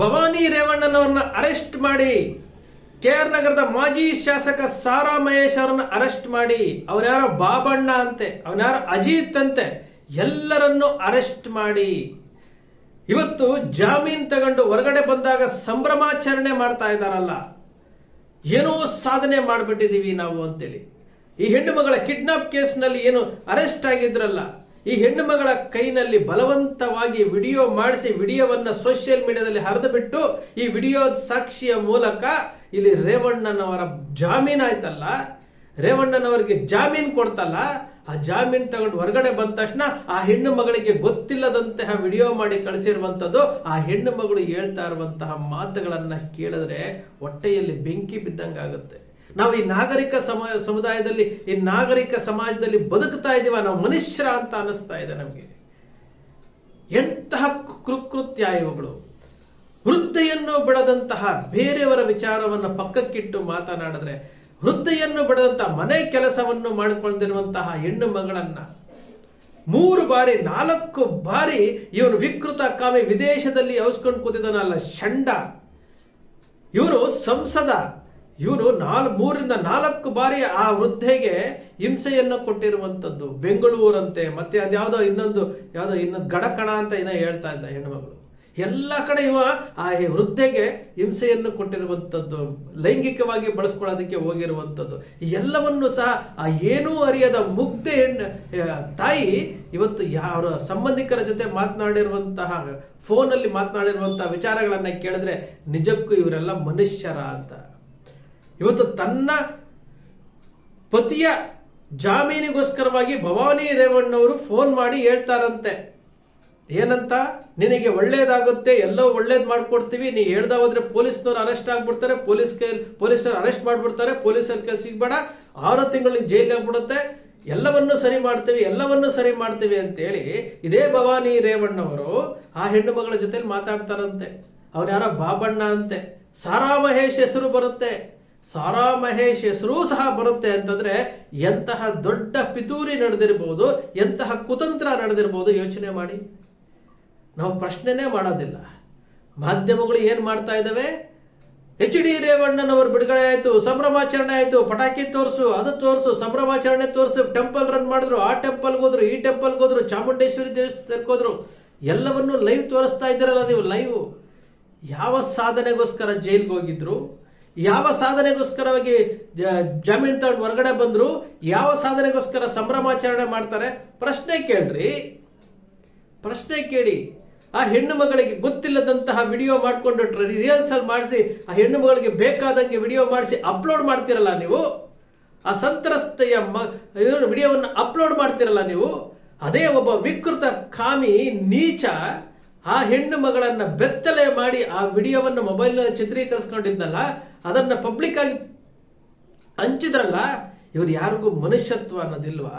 ಭವಾನಿ ರೇವಣ್ಣನವ್ರನ್ನ ಅರೆಸ್ಟ್ ಮಾಡಿ. K R ನಗರದ ಮಾಜಿ ಶಾಸಕ ಸಾರಾ ಮಹೇಶ್ ಅವರನ್ನ ಅರೆಸ್ಟ್ ಮಾಡಿ. ಅವನ್ಯಾರೋ ಬಾಬಣ್ಣ ಅಂತೆ, ಅವನ್ಯಾರೋ ಅಜಿತ್ ಅಂತೆ, ಎಲ್ಲರನ್ನು ಅರೆಸ್ಟ್ ಮಾಡಿ. ಇವತ್ತು ಜಾಮೀನು ತಗೊಂಡು ಹೊರಗಡೆ ಬಂದಾಗ ಸಂಭ್ರಮಾಚರಣೆ ಮಾಡ್ತಾ ಇದ್ದಾರಲ್ಲ, ಏನೋ ಸಾಧನೆ ಮಾಡಿಬಿಟ್ಟಿದ್ದೀವಿ ನಾವು ಅಂತೇಳಿ. ಈ ಹೆಣ್ಣು ಮಗಳ ಕಿಡ್ನಾಪ್ ಕೇಸ್ನಲ್ಲಿ ಏನು ಅರೆಸ್ಟ್ ಆಗಿದ್ರಲ್ಲ ಈ ಹೆಣ್ಣು ಮಗಳ ಕೈನಲ್ಲಿ ಬಲವಂತವಾಗಿ ವಿಡಿಯೋ ಮಾಡಿಸಿ ವಿಡಿಯೋವನ್ನ ಸೋಷಿಯಲ್ ಮೀಡಿಯಾದಲ್ಲಿ ಹರಿದು ಬಿಟ್ಟು ಈ ವಿಡಿಯೋ ಸಾಕ್ಷಿಯ ಮೂಲಕ ಇಲ್ಲಿ ರೇವಣ್ಣನವರ ಜಾಮೀನ್ ಆಯ್ತಲ್ಲ? ರೇವಣ್ಣನವರಿಗೆ ಜಾಮೀನು ಕೊಡ್ತಲ್ಲ? ಆ ಜಾಮೀನು ತಗೊಂಡು ಹೊರಗಡೆ ಬಂದ ತಕ್ಷಣ ಆ ಹೆಣ್ಣು ಮಗಳಿಗೆ ಗೊತ್ತಿಲ್ಲದಂತಹ ವಿಡಿಯೋ ಮಾಡಿ ಕಳಿಸಿರುವಂಥದ್ದು, ಆ ಹೆಣ್ಣು ಮಗಳು ಹೇಳ್ತಾ ಇರುವಂತಹ ಮಾತುಗಳನ್ನ ಕೇಳಿದ್ರೆ ಹೊಟ್ಟೆಯಲ್ಲಿ ಬೆಂಕಿ ಬಿದ್ದಂಗಾಗುತ್ತೆ. ನಾವು ಈ ನಾಗರಿಕ ಸಮ ಸಮುದಾಯದಲ್ಲಿ, ಈ ನಾಗರಿಕ ಸಮಾಜದಲ್ಲಿ ಬದುಕ್ತಾ ಇದ್ದೀವ, ನಾವು ಮನುಷ್ಯರ ಅಂತ ಅನಿಸ್ತಾ ಇದೆ ನಮಗೆ. ಎಂತಹ ಕೃಕೃತ್ಯ ಇವುಗಳು ವೃದ್ಧೆಯನ್ನು ಬಿಡದಂತಹ ಬೇರೆಯವರ ವಿಚಾರವನ್ನು ಪಕ್ಕಕ್ಕಿಟ್ಟು ಮಾತನಾಡಿದ್ರೆ, ವೃದ್ಧೆಯನ್ನು ಬಿಡದಂತಹ ಮನೆ ಕೆಲಸವನ್ನು ಮಾಡಿಕೊಂಡಿರುವಂತಹ ಹೆಣ್ಣು ಮಗಳನ್ನ, ಮೂರು ಬಾರಿ, ನಾಲ್ಕು ಬಾರಿ ಇವನು ವಿಕೃತ ಕಾಮಿ ವಿದೇಶದಲ್ಲಿ ಔಸ್ಕೊಂಡು ಕೂತಿದ್ದಾನಲ್ಲ, ಷಂಡ. ಇವರು ಸಂಸದ. ಇವನು ನಾಲ್, ಮೂರಿಂದ ನಾಲ್ಕು ಬಾರಿ ಆ ವೃದ್ಧೆಗೆ ಹಿಂಸೆಯನ್ನು ಕೊಟ್ಟಿರುವಂಥದ್ದು. ಬೆಂಗಳೂರಂತೆ, ಮತ್ತೆ ಅದ್ಯಾವುದೋ ಇನ್ನೊಂದು, ಯಾವುದೋ ಇನ್ನೊಂದು ಗಡಕಣ ಅಂತ ಏನೋ ಹೇಳ್ತಾ ಇದ್ದ ಹೆಣ್ಮಗಳು. ಎಲ್ಲ ಕಡೆ ಇವ ಆ ವೃದ್ಧೆಗೆ ಹಿಂಸೆಯನ್ನು ಕೊಟ್ಟಿರುವಂಥದ್ದು, ಲೈಂಗಿಕವಾಗಿ ಬಳಸ್ಕೊಳ್ಳೋದಕ್ಕೆ ಹೋಗಿರುವಂಥದ್ದು. ಎಲ್ಲವನ್ನು ಸಹ ಆ ಏನೂ ಅರಿಯದ ಮುಗ್ಧೆ ಹೆಣ್ಣು ತಾಯಿ ಇವತ್ತು ಯಾರ ಸಂಬಂಧಿಕರ ಜೊತೆ ಮಾತನಾಡಿರುವಂತಹ, ಫೋನಲ್ಲಿ ಮಾತನಾಡಿರುವಂತಹ ವಿಚಾರಗಳನ್ನು ಕೇಳಿದ್ರೆ ನಿಜಕ್ಕೂ ಇವರೆಲ್ಲ ಮನುಷ್ಯರ ಅಂತ. ಇವತ್ತು ತನ್ನ ಪತಿಯ ಜಾಮೀನಿಗೋಸ್ಕರವಾಗಿ ಭವಾನಿ ರೇವಣ್ಣವರು ಫೋನ್ ಮಾಡಿ ಹೇಳ್ತಾರಂತೆ. ಏನಂತ? ನಿನಗೆ ಒಳ್ಳೇದಾಗುತ್ತೆ, ಎಲ್ಲೋ ಒಳ್ಳೇದು ಮಾಡ್ಕೊಡ್ತೀವಿ, ನೀ ಹೇಳ್ದ ಹೋದ್ರೆ ಪೊಲೀಸ್ನವ್ರು ಅರೆಸ್ಟ್ ಆಗ್ಬಿಡ್ತಾರೆ, ಪೊಲೀಸ್ ಕೈ ಪೊಲೀಸರು ಅರೆಸ್ಟ್ ಮಾಡ್ಬಿಡ್ತಾರೆ, ಪೊಲೀಸರ ಕೈ ಸಿಗ್ಬೇಡ, ಆರು ತಿಂಗಳಿಗೆ ಜೈಲಿಗೆ ಆಗ್ಬಿಡುತ್ತೆ, ಎಲ್ಲವನ್ನೂ ಸರಿ ಮಾಡ್ತೀವಿ, ಎಲ್ಲವನ್ನೂ ಸರಿ ಮಾಡ್ತೀವಿ ಅಂತೇಳಿ ಇದೇ ಭವಾನಿ ರೇವಣ್ಣವರು ಆ ಹೆಣ್ಣು ಮಗಳ ಜೊತೆಲಿ ಮಾತಾಡ್ತಾರಂತೆ. ಅವನ ಯಾರೋ ಬಾಬಣ್ಣ ಅಂತೆ. ಸಾರಾ ಮಹೇಶ್ ಹೆಸರು ಬರುತ್ತೆ. ಸಾರಾ ಮಹೇಶ್ ಹೆಸರೂ ಸಹ ಬರುತ್ತೆ ಅಂತಂದ್ರೆ ಎಂತಹ ದೊಡ್ಡ ಪಿತೂರಿ ನಡೆದಿರ್ಬೋದು, ಎಂತಹ ಕುತಂತ್ರ ನಡೆದಿರ್ಬೋದು ಯೋಚನೆ ಮಾಡಿ. ನಾವು ಪ್ರಶ್ನೆನೇ ಮಾಡೋದಿಲ್ಲ. ಮಾಧ್ಯಮಗಳು ಏನು ಮಾಡ್ತಾ ಇದ್ದಾವೆ? ಎಚ್ ಡಿ ರೇವಣ್ಣನವರು ಬಿಡುಗಡೆ ಆಯಿತು, ಸಂಭ್ರಮಾಚರಣೆ ಆಯಿತು, ಪಟಾಕಿ ತೋರಿಸು, ಅದು ತೋರಿಸು, ಸಂಭ್ರಮಾಚರಣೆ ತೋರಿಸು, ಟೆಂಪಲ್ ರನ್ ಮಾಡಿದ್ರು, ಆ ಟೆಂಪಲ್ಗೆ ಹೋದ್ರು, ಈ ಟೆಂಪಲ್ಗೆ ಹೋದ್ರು, ಚಾಮುಂಡೇಶ್ವರಿ ದೇವಸ್ಥಾನಕ್ಕೆ ಹೋದ್ರು. ಎಲ್ಲವನ್ನೂ ಲೈವ್ ತೋರಿಸ್ತಾ ಇದ್ದೀರಲ್ಲ ನೀವು, ಲೈವ್. ಯಾವ ಸಾಧನೆಗೋಸ್ಕರ ಜೈಲ್ಗೆ ಹೋಗಿದ್ರು? ಯಾವ ಸಾಧನೆಗೋಸ್ಕರವಾಗಿ ಜಾಮೀನು ತಗೊಂಡು ಹೊರಗಡೆ ಬಂದರು, ಯಾವ ಸಾಧನೆಗೋಸ್ಕರ ಸಂಭ್ರಮಾಚರಣೆ ಮಾಡ್ತಾರೆ? ಪ್ರಶ್ನೆ ಕೇಳ್ರಿ. ಪ್ರಶ್ನೆ ಕೇಳಿ. ಆ ಹೆಣ್ಣು ಮಗಳಿಗೆ ಗೊತ್ತಿಲ್ಲದಂತಹ ವಿಡಿಯೋ ಮಾಡಿಕೊಂಡು ರಿಹರ್ಸಲ್ ಮಾಡಿಸಿ, ಆ ಹೆಣ್ಣು ಮಗಳಿಗೆ ಬೇಕಾದಂಗೆ ವಿಡಿಯೋ ಮಾಡಿಸಿ ಅಪ್ಲೋಡ್ ಮಾಡ್ತಿರಲ್ಲ ನೀವು? ಆ ಸಂತ್ರಸ್ತೆಯ ಮ ವಿಡಿಯೋವನ್ನು ಅಪ್ಲೋಡ್ ಮಾಡ್ತಿರಲ್ಲ ನೀವು? ಅದೇ ಒಬ್ಬ ವಿಕೃತ ಖಾಮಿ, ನೀಚ, ಆ ಹೆಣ್ಣು ಮಗಳನ್ನು ಬೆತ್ತಲೆ ಮಾಡಿ ಆ ವಿಡಿಯೋವನ್ನು ಮೊಬೈಲ್ನಲ್ಲಿ ಚಿತ್ರೀಕರಿಸ್ಕೊಂಡಿದ್ನಲ್ಲ ಅದನ್ನ ಪಬ್ಲಿಕ್ ಆಗಿ ಹಂಚಿದ್ರಲ್ಲ, ಇವರು ಯಾರಿಗೂ ಮನುಷ್ಯತ್ವ ಅನ್ನೋದಿಲ್ವಾ?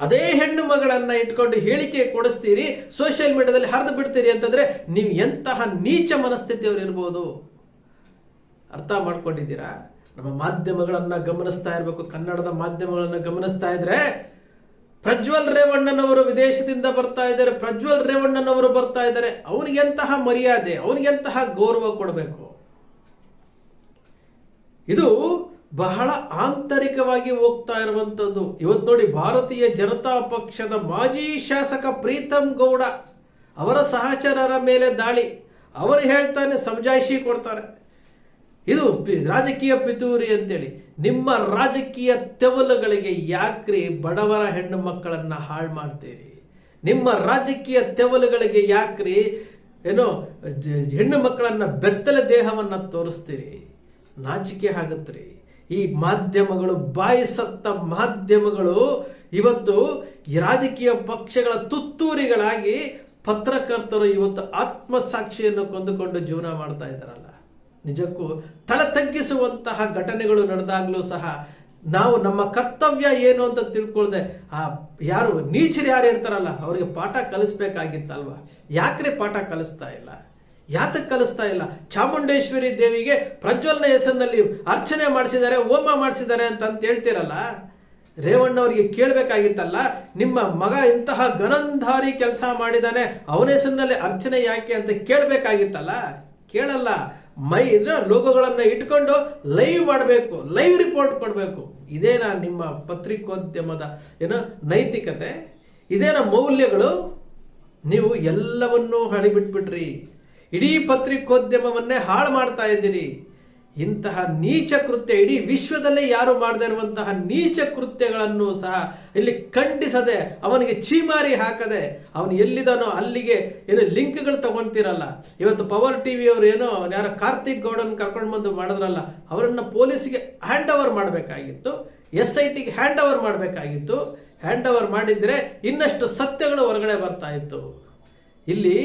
ಅದೇ ಹೆಣ್ಣು ಮಗಳನ್ನು ಇಟ್ಕೊಂಡು ಹೇಳಿಕೆ ಕೊಡಿಸ್ತೀರಿ ಸೋಷಿಯಲ್ ಮೀಡಿಯಾದಲ್ಲಿ ಹರಿದು ಬಿಡ್ತೀರಿ ಅಂತಂದ್ರೆ ನೀವು ಎಂತಹ ನೀಚ ಮನಸ್ಥಿತಿಯವರು ಇರ್ಬೋದು? ಅರ್ಥ ಮಾಡ್ಕೊಂಡಿದ್ದೀರಾ? ನಮ್ಮ ಮಾಧ್ಯಮಗಳನ್ನ ಗಮನಿಸ್ತಾ ಇರಬೇಕು, ಕನ್ನಡದ ಮಾಧ್ಯಮಗಳನ್ನ ಗಮನಿಸ್ತಾ ಇದ್ರೆ ಪ್ರಜ್ವಲ್ ರೇವಣ್ಣನವರು ವಿದೇಶದಿಂದ ಬರ್ತಾ ಇದ್ದಾರೆ, ಪ್ರಜ್ವಲ್ ರೇವಣ್ಣನವರು ಬರ್ತಾ ಇದ್ದಾರೆ. ಅವನಿಗೆಂತಹ ಮರ್ಯಾದೆ ಅವನಿಗೆಂತಹ ಗೌರವ ಕೊಡಬೇಕು? ಇದು ಬಹಳ ಆಂತರಿಕವಾಗಿ ಹೋಗ್ತಾ ಇರುವಂಥದ್ದು ಇವತ್ತು ನೋಡಿ ಭಾರತೀಯ ಜನತಾ ಪಕ್ಷದ ಮಾಜಿ ಶಾಸಕ ಪ್ರೀತಮ್ ಗೌಡ ಅವರ ಸಹಚರರ ಮೇಲೆ ದಾಳಿ. ಅವರು ಹೇಳ್ತಾನೆ, ಸಮಜಾಯಿಷಿ ಕೊಡ್ತಾರೆ. ಇದು ರಾಜಕೀಯ ಪಿತೂರಿ ಅಂತೇಳಿ. ನಿಮ್ಮ ರಾಜಕೀಯ ತೆವಲುಗಳಿಗೆ ಯಾಕ್ರಿ ಬಡವರ ಹೆಣ್ಣು ಮಕ್ಕಳನ್ನ ಹಾಳು ಮಾಡ್ತೀರಿ? ನಿಮ್ಮ ರಾಜಕೀಯ ತೆವಲುಗಳಿಗೆ ಯಾಕ್ರಿ, ಏನೋ ಹೆಣ್ಣು ಮಕ್ಕಳನ್ನ ಬೆತ್ತಲೆ ದೇಹವನ್ನು ತೋರಿಸ್ತೀರಿ? ನಾಚಿಕೆ ಆಗತ್ರಿ. ಈ ಮಾಧ್ಯಮಗಳು ಬಾಯಿಸತ್ತ ಮಾಧ್ಯಮಗಳು ಇವತ್ತು ರಾಜಕೀಯ ಪಕ್ಷಗಳ ತುತ್ತೂರಿಗಳಾಗಿ ಪತ್ರಕರ್ತರು ಇವತ್ತು ಆತ್ಮಸಾಕ್ಷಿಯನ್ನು ಕೊಂದುಕೊಂಡು ಜೀವನ ಮಾಡ್ತಾ ಇದ್ದಾರಲ್ಲ. ನಿಜಕ್ಕೂ ತಲೆ ತಗ್ಗಿಸುವಂತಹ ಘಟನೆಗಳು ನಡೆದಾಗಲೂ ಸಹ ನಾವು ನಮ್ಮ ಕರ್ತವ್ಯ ಏನು ಅಂತ ತಿಳ್ಕೊಳ್ದೆ, ಆ ಯಾರು, ನೀಚರು ಯಾರು ಇರ್ತಾರಲ್ಲ, ಅವರಿಗೆ ಪಾಠ ಕಲಿಸ್ಬೇಕಾಗಿತ್ತಲ್ವಾ? ಯಾಕ್ರೆ ಪಾಠ ಕಲಿಸ್ತಾ ಇಲ್ಲ? ಯಾತಕ್ಕೆ ಕಲಿಸ್ತಾ ಇಲ್ಲ? ಚಾಮುಂಡೇಶ್ವರಿ ದೇವಿಗೆ ಪ್ರಜ್ವಲ್ನ ಹೆಸರಿನಲ್ಲಿ ಅರ್ಚನೆ ಮಾಡಿಸಿದ್ದಾರೆ, ಹೋಮ ಮಾಡಿಸಿದ್ದಾರೆ ಅಂತ ಅಂತ ಹೇಳ್ತೀರಲ್ಲ? ರೇವಣ್ಣವರಿಗೆ ಕೇಳಬೇಕಾಗಿತ್ತಲ್ಲ, ನಿಮ್ಮ ಮಗ ಇಂತಹ ಗಣಂಧಾರಿ ಕೆಲಸ ಮಾಡಿದಾನೆ, ಅವನ ಹೆಸರಿನಲ್ಲಿ ಅರ್ಚನೆ ಯಾಕೆ ಅಂತ ಕೇಳಬೇಕಾಗಿತ್ತಲ್ಲ? ಕೇಳಲ್ಲ. ಮೈ ಲೋಗೋಗಳನ್ನು ಇಟ್ಕೊಂಡು ಲೈವ್ ಮಾಡಬೇಕು ಲೈವ್ ರಿಪೋರ್ಟ್ ಕೊಡಬೇಕು. ಇದೇನಾ ನಿಮ್ಮ ಪತ್ರಿಕೋದ್ಯಮದ ಏನೋ ನೈತಿಕತೆ? ಇದೇನ ಮೌಲ್ಯಗಳು? ನೀವು ಎಲ್ಲವನ್ನೂ ಹಳಿಬಿಟ್ಬಿಟ್ರಿ ಇಡೀ ಪತ್ರಿಕೋದ್ಯಮವನ್ನೇ ಹಾಳು ಮಾಡ್ತಾ ಇದ್ದೀರಿ. ಇಂತಹ ನೀಚ ಕೃತ್ಯ ಇಡೀ ವಿಶ್ವದಲ್ಲೇ ಯಾರು ಮಾಡದೇ ಇರುವಂತಹ ನೀಚ ಕೃತ್ಯಗಳನ್ನು ಸಹ ಇಲ್ಲಿ ಖಂಡಿಸದೆ ಅವನಿಗೆ ಚೀಮಾರಿ ಹಾಕದೆ ಅವನು ಎಲ್ಲಿದಾನೋ ಅಲ್ಲಿಗೆ ಏನೋ ಲಿಂಕ್ಗಳು ತಗೊಂತೀರಲ್ಲ. ಇವತ್ತು ಪವರ್ ಟಿವಿ ಅವರು ಏನೋ ಯಾರೋ ಕಾರ್ತಿಕ್ ಗೌಡನ್ ಕರ್ಕೊಂಡು ಬಂದು ಮಾಡಿದ್ರಲ್ಲ, ಅವರನ್ನ ಪೊಲೀಸಿಗೆ ಹ್ಯಾಂಡ್ ಓವರ್ ಮಾಡಬೇಕಾಗಿತ್ತು ಎಸ್ ಐ ಟಿಗೆ ಹ್ಯಾಂಡ್ ಓವರ್ ಮಾಡಬೇಕಾಗಿತ್ತು. ಹ್ಯಾಂಡ್ ಓವರ್ ಮಾಡಿದ್ರೆ ಇನ್ನಷ್ಟು ಸತ್ಯಗಳು ಹೊರಗಡೆ ಬರ್ತಾ ಇತ್ತು. ಇಲ್ಲಿ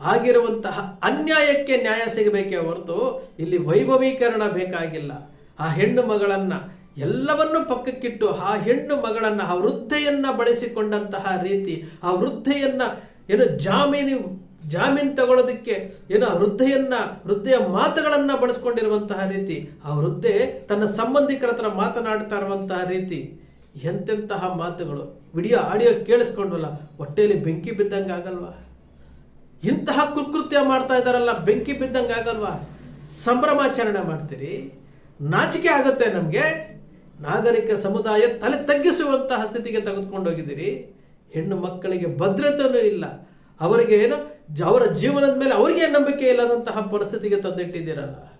ಆಗಿರುವಂತಹ ಅನ್ಯಾಯಕ್ಕೆ ನ್ಯಾಯ ಸಿಗಬೇಕೇ ಹೊರತು ಇಲ್ಲಿ ವೈಭವೀಕರಣ ಬೇಕಾಗಿಲ್ಲ. ಆ ಹೆಣ್ಣು ಮಗಳನ್ನು ಎಲ್ಲವನ್ನು ಪಕ್ಕಕ್ಕಿಟ್ಟು ಆ ಹೆಣ್ಣು ಮಗಳನ್ನು ಆ ವೃದ್ಧೆಯನ್ನು ಬಳಸಿಕೊಂಡಂತಹ ರೀತಿ, ಆ ವೃದ್ಧೆಯನ್ನು ಏನು ಜಾಮೀನು ಜಾಮೀನು ತಗೊಳ್ಳೋದಕ್ಕೆ ಏನು ಆ ವೃದ್ಧೆಯನ್ನು, ವೃದ್ಧೆಯ ಮಾತುಗಳನ್ನ ಬಳಸ್ಕೊಂಡಿರುವಂತಹ ರೀತಿ, ಆ ವೃದ್ಧೆ ತನ್ನ ಸಂಬಂಧಿಕರ ಹತ್ರ ಮಾತನಾಡ್ತಾ ಇರುವಂತಹ ರೀತಿ, ಎಂತೆಂತಹ ಮಾತುಗಳು. ವಿಡಿಯೋ, ಆಡಿಯೋ ಕೇಳಿಸ್ಕೊಂಡ್ವಲ್ಲ, ಹೊಟ್ಟೆಯಲ್ಲಿ ಬೆಂಕಿ ಬಿದ್ದಂಗೆ ಆಗಲ್ವಾ? ಇಂತಹ ಕುಕೃತ್ಯ ಮಾಡ್ತಾ ಇದ್ದಾರಲ್ಲ, ಬೆಂಕಿ ಬಿದ್ದಂಗೆ ಆಗಲ್ವಾ? ಸಂಭ್ರಮಾಚರಣೆ ಮಾಡ್ತೀರಿ. ನಾಚಿಕೆ ಆಗುತ್ತೆ ನಮಗೆ. ನಾಗರಿಕ ಸಮುದಾಯ ತಲೆ ತಗ್ಗಿಸುವಂತಹ ಸ್ಥಿತಿಗೆ ತೆಗೆದುಕೊಂಡೋಗಿದ್ದೀರಿ ಹೆಣ್ಣು ಮಕ್ಕಳಿಗೆ ಭದ್ರತೆಯೂ ಇಲ್ಲ. ಅವರಿಗೆ ಏನು, ಅವರ ಜೀವನದ ಮೇಲೆ ಅವರಿಗೆ ನಂಬಿಕೆ ಇಲ್ಲದಂತಹ ಪರಿಸ್ಥಿತಿಗೆ ತಂದಿಟ್ಟಿದ್ದೀರಲ್ಲ.